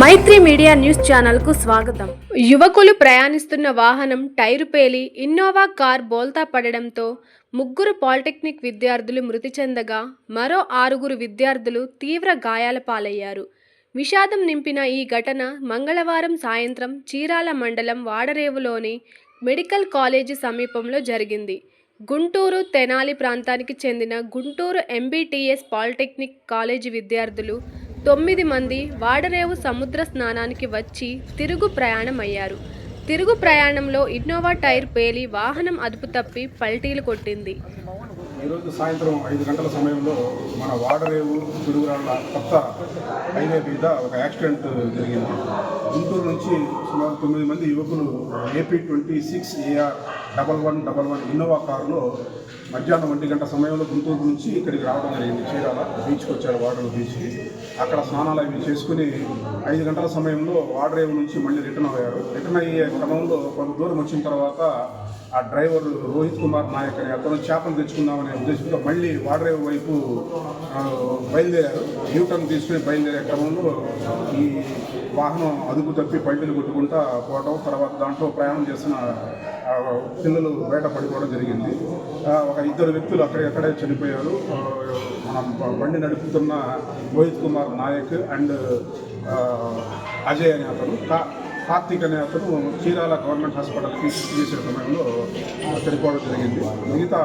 మైత్రి media news ఛానల్కు స్వాగతం. యువకులు ప్రయాణిస్తున్న వాహనం టైరు పేలి ఇన్నోవా కార్ బోల్తా పడడంతో ముగ్గురు పాలిటెక్నిక్ విద్యార్థులు మృతి చెందగా మరో ఆరుగురు విద్యార్థులు తీవ్ర గాయాల పాలయ్యారు. విషాదం నింపిన ఈ ఘటన మంగళవారం సాయంత్రం చీరాల మండలం వాడరేవులోని మెడికల్ కాలేజీ సమీపంలో జరిగింది. గుంటూరు తెనాలి ప్రాంతానికి చెందిన గుంటూరు ఎంబీటీఎస్ పాలిటెక్నిక్ కాలేజీ విద్యార్థులు తొమ్మిది మంది వాడరేవు సముద్ర స్నానానికి వచ్చి తిరుగు ప్రయాణం అయ్యారు తిరుగు ప్రయాణంలో ఇన్నోవా టైర్ పేలి వాహనం అదుపు తప్పి పల్టీలు కొట్టింది. ఈరోజు సాయంత్రం ఐదు గంటల సమయంలో మన వాడరేవు తిరుగురాళ్ళ కొత్త హైవే మీద ఒక యాక్సిడెంట్ జరిగింది. గుంటూరు నుంచి సుమారు తొమ్మిది మంది యువకులు AP twenty six AR double one double one Innova కారులో మధ్యాహ్నం ఒంటి గంట సమయంలో గుంటూరు నుంచి ఇక్కడికి రావడం జరిగింది. చీరాల బీచ్కి వచ్చారు వాడరేవు బీచ్కి అక్కడ స్నానాలు అవి చేసుకుని ఐదు గంటల సమయంలో వాడరేవు నుంచి మళ్ళీ రిటర్న్ అయ్యారు. రిటర్న్ అయ్యే క్రమంలో కొంత దూరం వచ్చిన తర్వాత ఆ డ్రైవర్ రోహిత్ కుమార్ నాయక్ అని అతను చేపలు తెచ్చుకుందామనే ఉద్దేశంతో మళ్ళీ వాడరేవు వైపు బయలుదేరారు. న్యూటర్న్ తీసుకుని బయలుదేరే క్రమంలో ఈ వాహనం అదుపు తప్పి పల్టీలు కొట్టుకుంటా పోవడం తర్వాత దాంట్లో ప్రయాణం చేస్తున్న పిల్లలు బయట పడిపోవడం జరిగింది. ఒక ఇద్దరు వ్యక్తులు అక్కడే చనిపోయారు. మనం బండి నడుపుతున్న రోహిత్ కుమార్ నాయక్ అండ్ అజయ్ అనే అతను కార్తీక్ అనే అతను చీరాల గవర్నమెంట్ హాస్పిటల్కి షిఫ్ట్ చేసే సమయంలో చనిపోవడం జరిగింది. మిగతా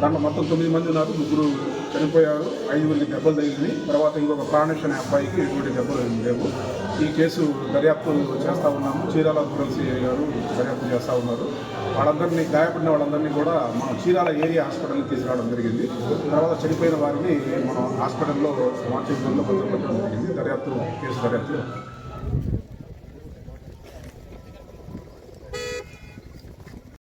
దాంట్లో మొత్తం తొమ్మిది మంది ఉన్నారు ముగ్గురు చనిపోయారు ఐదుగురికి దెబ్బలు తగిలింది. తర్వాత ఇంకొక ప్రాణేష్ అనే అబ్బాయికి ఎటువంటి దెబ్బలు లేవు. ఈ కేసు దర్యాప్తు చేస్తూ ఉన్నాము. చీరాల రూరల్ గారు దర్యాప్తు చేస్తూ ఉన్నారు. వాళ్ళందరినీ గాయపడిన వాళ్ళందరినీ కూడా మనం చీరాల ఏరియా హాస్పిటల్కి తీసుకురావడం జరిగింది. తర్వాత చనిపోయిన వారిని మనం హాస్పిటల్లో మార్చేయడంలో భద్రపరచడం జరిగింది. దర్యాప్తు కేసు దర్యాప్తు.